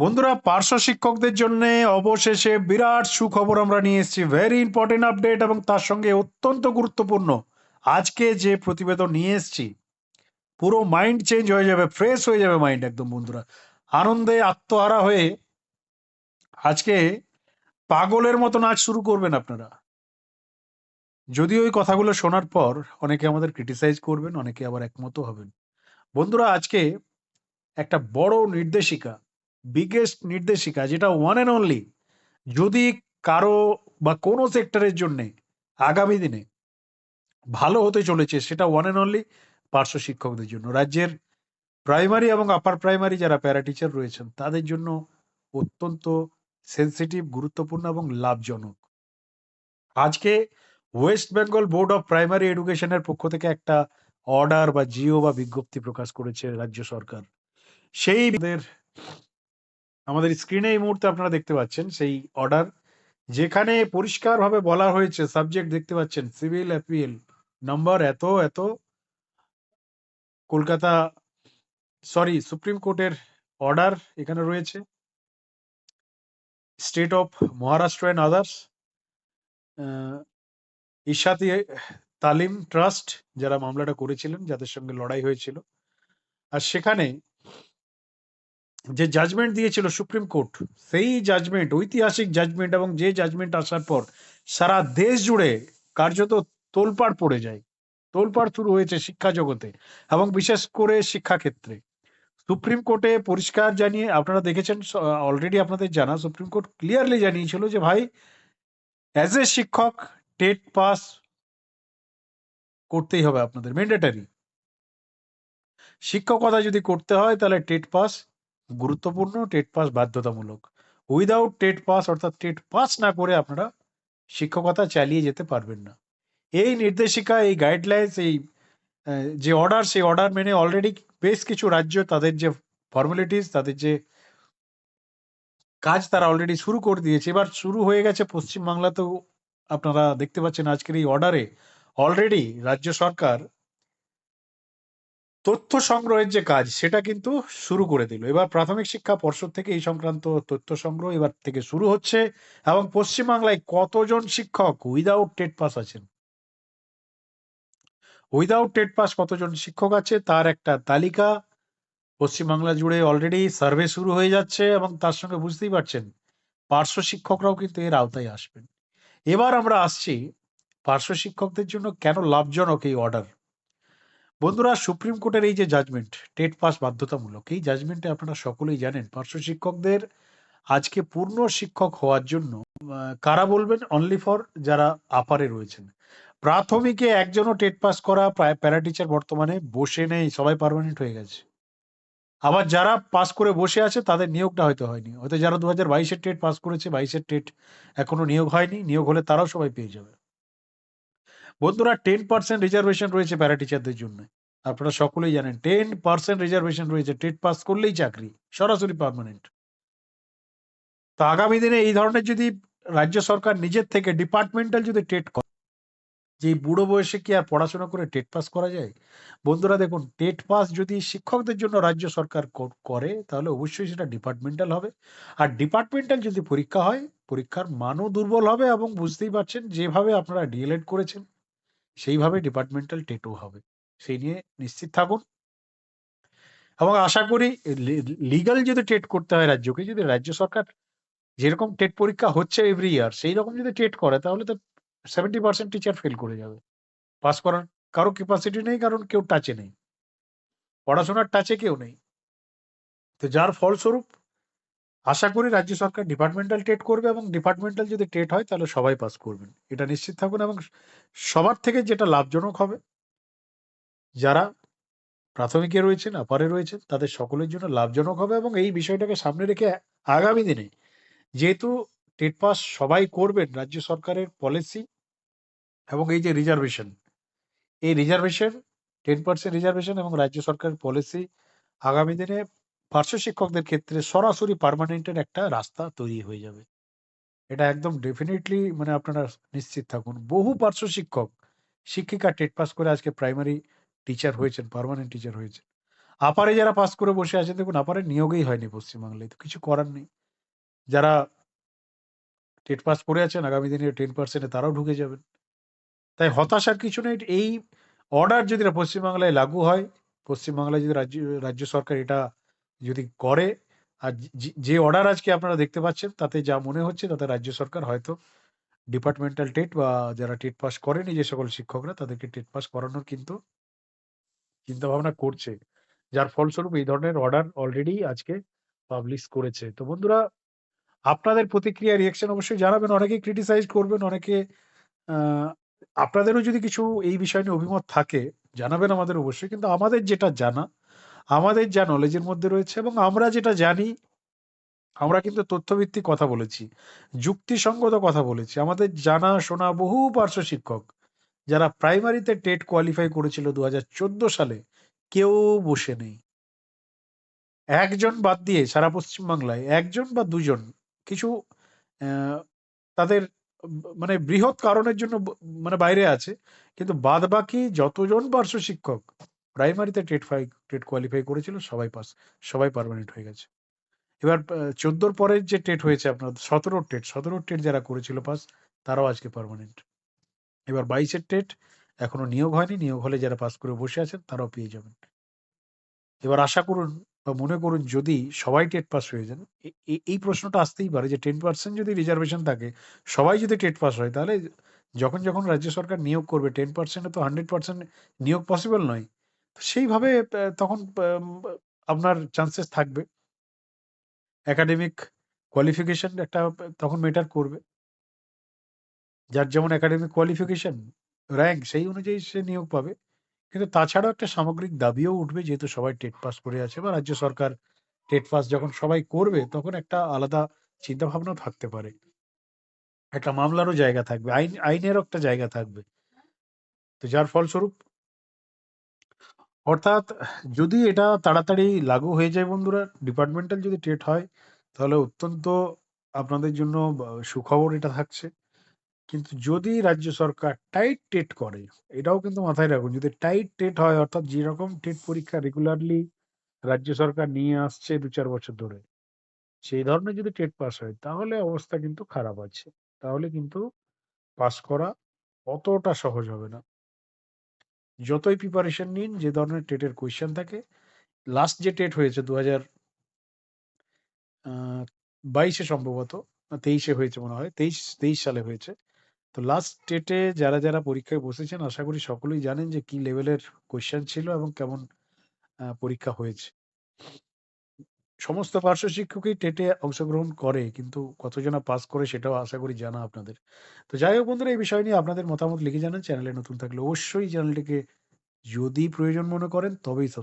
বন্ধুরা, পার্শ্ব শিক্ষকদের জন্য অবশেষে বিরাট সুখবর আমরা নিয়ে এসেছি। ভেরি ইম্পর্টেন্ট আপডেট এবং তার সঙ্গে অত্যন্ত গুরুত্বপূর্ণ। আজকে যে প্রতিবেদন নিয়ে এসেছি, পুরো মাইন্ড চেঞ্জ হয়ে যাবে ফ্রেশ হয়ে যাবে মাইন্ড একদম বন্ধুরা। আনন্দে আত্মহারা হয়ে আজকে পাগলের মতো নাচ শুরু করবেন আপনারা। যদিও ওই কথাগুলো শোনার পর অনেকে আমাদের ক্রিটিসাইজ করবেন, অনেকে আবার একমত হবেন। বন্ধুরা, আজকে একটা বড় নির্দেশিকা বিগেস্ট নির্দেশিকা, যেটা ওয়ান অ্যান্ড অনলি যদি কারও বা কোনো সেক্টরের জন্যে আগামী দিনে ভালো হতে চলেছে, সেটা ওয়ান অ্যান্ড অনলি পার্শ্ব শিক্ষকদের জন্য। রাজ্যের প্রাইমারি এবং আপার প্রাইমারি যারা প্যারা টিচার রয়েছেন, তাদের জন্য অত্যন্ত সেন্সিটিভ গুরুত্বপূর্ণ এবং লাভজনক। আজকে west Bengal board of primary এডুকেশনের পক্ষ থেকে একটা অর্ডার বা জিও বা বিজ্ঞপ্তি প্রকাশ করেছে রাজ্য সরকার। সেই আমাদের স্ক্রিনে এই মুহূর্তে আপনারা দেখতে পাচ্ছেন, সেই অর্ডার যেখানে পরিষ্কারভাবে বলা হয়েছে সাবজেক্ট দেখতে পাচ্ছেন সিভিল অ্যাপিল নাম্বার এত এত, কলকাতা সরি সুপ্রিম কোর্টের অর্ডার এখানে রয়েছে state of Maharashtra and others Ishaat Taleem trust যারা মামলাটা করেছিলেন, যাদের সঙ্গে লড়াই হয়েছিল, আর সেখানে যে জাজমেন্ট দিয়েছিল সুপ্রিম কোর্ট, সেই জাজমেন্ট ঐতিহাসিক জাজমেন্ট এবং যে জাজমেন্ট আসার পর সারা দেশ জুড়ে কার্যত তোলপাড় পড়ে যায়। তোলপাড় শুরু হয়েছে শিক্ষা জগতে এবং বিশেষ করে শিক্ষাক্ষেত্রে। সুপ্রিম কোর্টে পরিষ্কার জানিয়ে, আপনারা দেখেছেন অলরেডি আপনাদের জানা, সুপ্রিম কোর্ট ক্লিয়ারলি জানিয়েছিল যে ভাই অ্যাজ এ শিক্ষক, টেট পাস করতেই হবে আপনাদের ম্যান্ডেটারি শিক্ষকতা যদি করতে হয়, তাহলে টেট পাস গুরুত্বপূর্ণ টেট পাস বাধ্যতামূলক। উইদাউট টেট পাস অর্থাৎ টেট পাস না করে আপনারা শিক্ষকতা চালিয়ে যেতে পারবেন না। এই নির্দেশিকা, এই গাইডলাইন্স এই যে অর্ডার সেই অর্ডার মেনে অলরেডি বেশ কিছু রাজ্য তাদের যে ফর্মালিটিস তাদের যে কাজ তারা অলরেডি শুরু করে দিয়েছে। এবার শুরু হয়ে গেছে পশ্চিমবাংলাতেও আপনারা দেখতে পাচ্ছেন আজকের এই অর্ডারে অলরেডি রাজ্য সরকার তথ্য সংগ্রহের যে কাজ, সেটা কিন্তু শুরু করে দিল। এবার প্রাথমিক শিক্ষা পর্ষদ থেকে এই সংক্রান্ত তথ্য সংগ্রহ এবার থেকে শুরু হচ্ছে এবং পশ্চিমবাংলায় কতজন শিক্ষক উইদাউট টেট পাস আছেন? উইদাউট টেট পাস কতজন শিক্ষক আছে তার একটা তালিকা পশ্চিমবাংলা জুড়ে অলরেডি সার্ভে শুরু হয়ে যাচ্ছে এবং তার সঙ্গে বুঝতেই পারছেন পার্শ্ব শিক্ষকরাও কিন্তু এর আওতায় আসবেন। এবার আমরা আসছি পার্শ্ব শিক্ষকদের জন্য কেন লাভজনক এই অর্ডার বন্ধুরা, সুপ্রিম কোর্টের এই যে জাজমেন্ট টেট পাস বাধ্যতামূলক, এই জাজমেন্টে আপনারা সকলেই জানেন, পার্শ্ব শিক্ষকদের আজকে পূর্ণ শিক্ষক হওয়ার জন্য কারা বলবেন? অনলি ফর যারা আপারে রয়েছেন। প্রাথমিকে একজনও টেট পাস করা প্রায় প্যারা টিচার বর্তমানে বসে নেই, সবাই পারমানেন্ট হয়ে গেছে। আবার যারা পাস করে বসে আছে, তাদের নিয়োগটা হয়তো হয়নি। হয়তো যারা দু হাজার বাইশের টেট পাস করেছে, বাইশের টেট এখনও নিয়োগ হয়নি, নিয়োগ হলে তারাও সবাই পেয়ে যাবে। বন্ধুরা টেন পার্সেন্ট রিজার্ভেশন রয়েছে প্যারা টিচারদের জন্য। আপনারা সকলেই জানেন টেন পার্সেন্ট রিজার্ভেশন রয়েছে। টেট পাস করলেই চাকরি, সরাসরি পারমানেন্ট তো আগামী দিনে এই ধরনের যদি রাজ্য সরকার নিজের থেকে ডিপার্টমেন্টাল যদি টেট করে, যে বুড়ো বয়সে কি আর পড়াশোনা করে টেট পাস করা যায়? বন্ধুরা, দেখুন, টেট পাস যদি শিক্ষকদের জন্য রাজ্য সরকার করে, তাহলে অবশ্যই সেটা ডিপার্টমেন্টাল হবে। আর ডিপার্টমেন্টাল যদি পরীক্ষা হয়, পরীক্ষার মানও দুর্বল হবে এবং বুঝতেই পারছেন, যেভাবে আপনারা ডিএলএড করেছেন সেইভাবে ডিপার্টমেন্টাল টেটও হবে। সেই নিয়ে নিশ্চিত থাকুন। এবং আশা করি লিগাল যদি টেট করতে হয় রাজ্যকে, যদি রাজ্য সরকার যেরকম টেট পরীক্ষা হচ্ছে এভরি ইয়ার সেই রকম যদি টেট করে, তাহলে তো সেভেন্টি পার্সেন্ট টিচার ফেল করে যাবে। পাস করার কারও ক্যাপাসিটি নেই, কারণ কেউ টাচে নেই। পড়াশোনার টাচে কেউ নেই। তো যার ফলস্বরূপ আশা করি রাজ্য সরকার ডিপার্টমেন্টাল টেট করবে এবং ডিপার্টমেন্টাল যদি টেট হয়, তাহলে সবাই পাস করবেন। এটা নিশ্চিত থাকুন এবং সবার থেকে যেটা লাভজনক হবে, যারা প্রাথমিকে রয়েছেন আপারে রয়েছেন, তাদের সকলের জন্য লাভজনক হবে এবং এই বিষয়টাকে সামনে রেখে আগামী দিনে যেহেতু টেট পাস সবাই করবেন রাজ্য সরকারের পলিসি এবং এই যে রিজার্ভেশন এই রিজার্ভেশন টেন পার্সেন্ট রিজার্ভেশন এবং রাজ্য সরকারের পলিসি আগামী দিনে পার্শ্ব শিক্ষকদের ক্ষেত্রে সরাসরি পার্মানেন্টের একটা রাস্তা তৈরি হয়ে যাবে এটা একদম ডেফিনেটলি মানে আপনারা নিশ্চিত থাকুন বহু পার্শ্ব শিক্ষক শিক্ষিকা টেট পাস করে আজকে প্রাইমারি টিচার হয়েছেন পার্মানেন্ট টিচার হয়েছেন আপারে যারা পাস করে বসে আছেন দেখুন আপারে নিয়োগই হয়নি পশ্চিমবাংলায়। তো কিছু করার নেই। যারা টেট পাস করে আছেন আগামী দিনে টেন পার্সেন্টে তারাও ঢুকে যাবেন। তাই হতাশার কিছু নেই। এই অর্ডার যদি পশ্চিমবাংলায় লাগু হয়, পশ্চিমবাংলায় যদি রাজ্য রাজ্য সরকার এটা যদি করে আর যে অর্ডার আজকে আপনারা দেখতে পাচ্ছেন তাতে যা মনে হচ্ছে তাতে রাজ্য সরকার হয়তো ডিপার্টমেন্টাল টেট বা যারা টেট পাস করেনি যে সকল শিক্ষকরা তাদেরকে টেট পাস করানোর কিন্তু চিন্তাভাবনা করছে। যার ফলস্বরূপ এই ধরনের অর্ডার অলরেডি আজকে পাবলিশ করেছে। তো বন্ধুরা আপনাদের প্রতিক্রিয়া রিঅ্যাকশন অবশ্যই জানাবেন। অনেকে ক্রিটিসাইজ করবেন, অনেকে আপনাদেরও যদি কিছু এই বিষয় নিয়ে অভিমত থাকে জানাবেন আমাদের অবশ্যই। কিন্তু আমাদের যেটা জানা, আমাদের যা নলেজের মধ্যে রয়েছে এবং আমরা যেটা জানি, আমরা কিন্তু তথ্যভিত্তিক কথা বলেছি। যুক্তিসঙ্গত কথা বলেছি। আমাদের জানা শোনা বহু পার্শ্ব শিক্ষক, যারা প্রাইমারিতে টেট কোয়ালিফাই করেছিল ২০১৪ সালে, কেউ বসে নেই। একজন বাদ দিয়ে সারা পশ্চিমবাংলায় ১ জন বা দুজন কিছু তাদের মানে বৃহৎ কারণের জন্য মানে বাইরে আছে। কিন্তু বাদ বাকি যতজন পার্শ্ব শিক্ষক প্রাইমারিতে টেট ফাই টেট কোয়ালিফাই করেছিল সবাই পাস। সবাই পার্মানেন্ট হয়ে গেছে। এবার চোদ্দোর ১৪ পরের যে টেট হয়েছে আপনার ১৭ র টেট, ১৭ র টেট যারা করেছিল পাস তারাও আজকে পার্মানেন্ট। এবার বাইশের টেট এখনও নিয়োগ হয়নি। নিয়োগ হলে যারা পাস করে বসে আছেন তারাও পেয়ে যাবেন। এবার আশা করুন বা মনে করুন যদি সবাই টেট পাস হয়ে যান, এই প্রশ্নটা আসতেই পারে যে 10% যদি রিজার্ভেশন থাকে, সবাই যদি টেট পাস হয় তাহলে যখন, যখন রাজ্য সরকার নিয়োগ করবে 10% এ তো 100% নিয়োগ পসিবল নয়। সেইভাবে তখন আপনার চান্সেস থাকবে। একাডেমিক কোয়ালিফিকেশন একটা তখন মেটার করবে। যার যেমন একাডেমিক কোয়ালিফিকেশন, র্যাঙ্ক সেই অনুযায়ী সে নিয়োগ পাবে। কিন্তু তাছাড়াও একটা সামগ্রিক দাবিও উঠবে যেহেতু সবাই টেট পাস করে আছে বা রাজ্য সরকার টেট পাস যখন সবাই করবে তখন একটা আলাদা চিন্তাভাবনাও থাকতে পারে। একটা মামলারও জায়গা থাকবে। আইন আইনেরও একটা জায়গা থাকবে। তো যার ফলস্বরূপ অর্থাৎ যদি এটা তাড়াতাড়ি লাগু হয়ে যায় বন্ধুরা, ডিপার্টমেন্টাল যদি টেট হয় তাহলে অত্যন্ত আপনাদের জন্য সুখবর এটা থাকছে। কিন্তু যদি রাজ্য সরকার টাইট টেট করে, এটাও কিন্তু মাথায় রাখুন যদি টাইট টেট হয় অর্থাৎ যেরকম টেট পরীক্ষা রেগুলারলি রাজ্য সরকার নিয়ে আসছে ২-৪ বছর ধরে। সেই ধরনের যদি টেট পাস হয় তাহলে অবস্থা কিন্তু খারাপ আছে। তাহলে কিন্তু পাস করা অতটা সহজ হবে না। যতই প্রিপারেশন নিন যে ধরনের টেটের কোয়েশ্চেন থাকে, লাস্ট যে টেট হয়েছে ২০০০ আ ২২ এ সম্ভবত, তেইশে হয়েছে মনে হয়। ২৩ ২৩ সালে হয়েছে। তো লাস্ট টেটে যারা, যারা পরীক্ষায় বসেছেন আশা করি সকলেই জানেন যে কি লেভেলের কোয়েশ্চেন ছিল এবং কেমন পরীক্ষা হয়েছে। সমস্ত পার্শ্ব শিক্ষকই টেটে অংশগ্রহণ করে, কিন্তু কতজনা পাস করে সেটাও আশা করি জানা আপনাদের। তো যাই হোক বন্ধুরা, এই বিষয় নিয়ে আপনাদের মতামত লিখে জানান। চ্যানেলে নতুন থাকলে অবশ্যই চ্যানেলটিকে যদি প্রয়োজন মনে করেন, তবেই সাবস